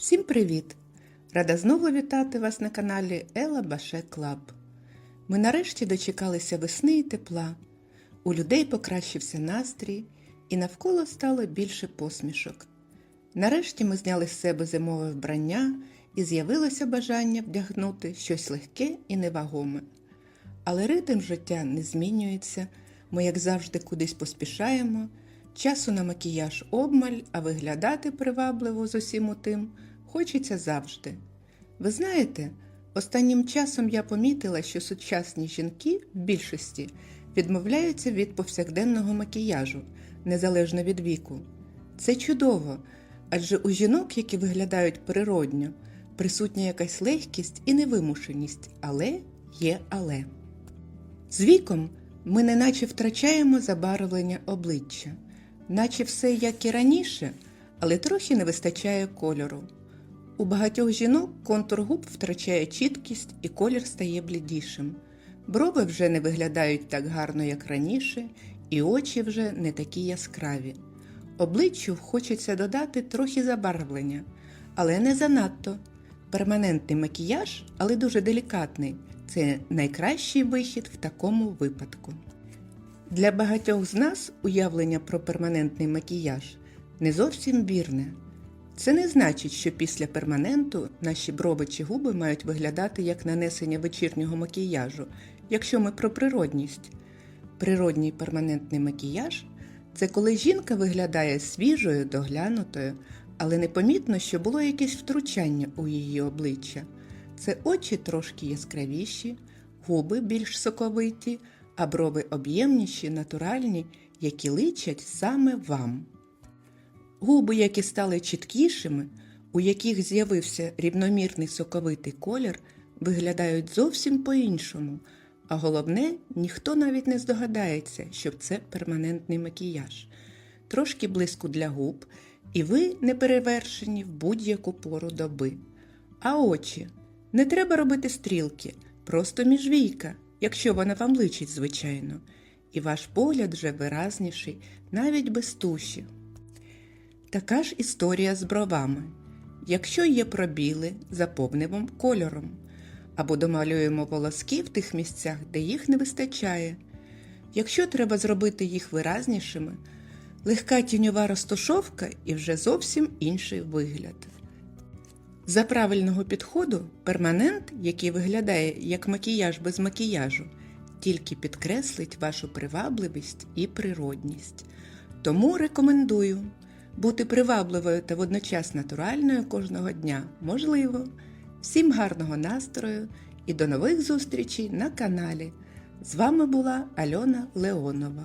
Всім привіт! Рада знову вітати вас на каналі Ела Баше Клаб. Ми нарешті дочекалися весни і тепла. У людей покращився настрій, і навколо стало більше посмішок. Нарешті ми зняли з себе зимове вбрання і з'явилося бажання вдягнути щось легке і невагоме. Але ритм життя не змінюється, ми, як завжди, кудись поспішаємо. Часу на макіяж обмаль, а виглядати привабливо з усім утим хочеться завжди. Ви знаєте, останнім часом я помітила, що сучасні жінки в більшості відмовляються від повсякденного макіяжу, незалежно від віку. Це чудово, адже у жінок, які виглядають природньо, присутня якась легкість і невимушеність, але є але. З віком ми неначе втрачаємо забарвлення обличчя, наче все як і раніше, але трохи не вистачає кольору. У багатьох жінок контур губ втрачає чіткість і колір стає блідішим. Брови вже не виглядають так гарно, як раніше, і очі вже не такі яскраві. Обличчю хочеться додати трохи забарвлення, але не занадто. Перманентний макіяж, але дуже делікатний це найкращий вихід в такому випадку. Для багатьох з нас уявлення про перманентний макіяж не зовсім вірне. Це не значить, що після перманенту наші брови чи губи мають виглядати як нанесення вечірнього макіяжу, якщо ми про природність. Природній перманентний макіяж це коли жінка виглядає свіжою, доглянутою, але непомітно, що було якесь втручання у її обличчя. Це очі трошки яскравіші, губи більш соковиті, а брови об'ємніші, натуральні, які личать саме вам. Губи, які стали чіткішими, у яких з'явився рівномірний соковитий колір, виглядають зовсім по-іншому, а головне, ніхто навіть не здогадається, що це перманентний макіяж. Трошки блиску для губ, і ви не перевершені в будь-яку пору доби. А очі не треба робити стрілки, просто міжвійка, якщо вона вам личить, звичайно, і ваш погляд вже виразніший, навіть без туші. Така ж історія з бровами. Якщо є пробіли, заповнимо кольором, або домалюємо волоски в тих місцях, де їх не вистачає. Якщо треба зробити їх виразнішими, легка тіньова розташовка і вже зовсім інший вигляд. За правильного підходу перманент, який виглядає як макіяж без макіяжу, тільки підкреслить вашу привабливість і природність. Тому рекомендую бути привабливою та водночас натуральною кожного дня можливо. Всім гарного настрою і до нових зустрічей на каналі. З вами була Альона Леонова.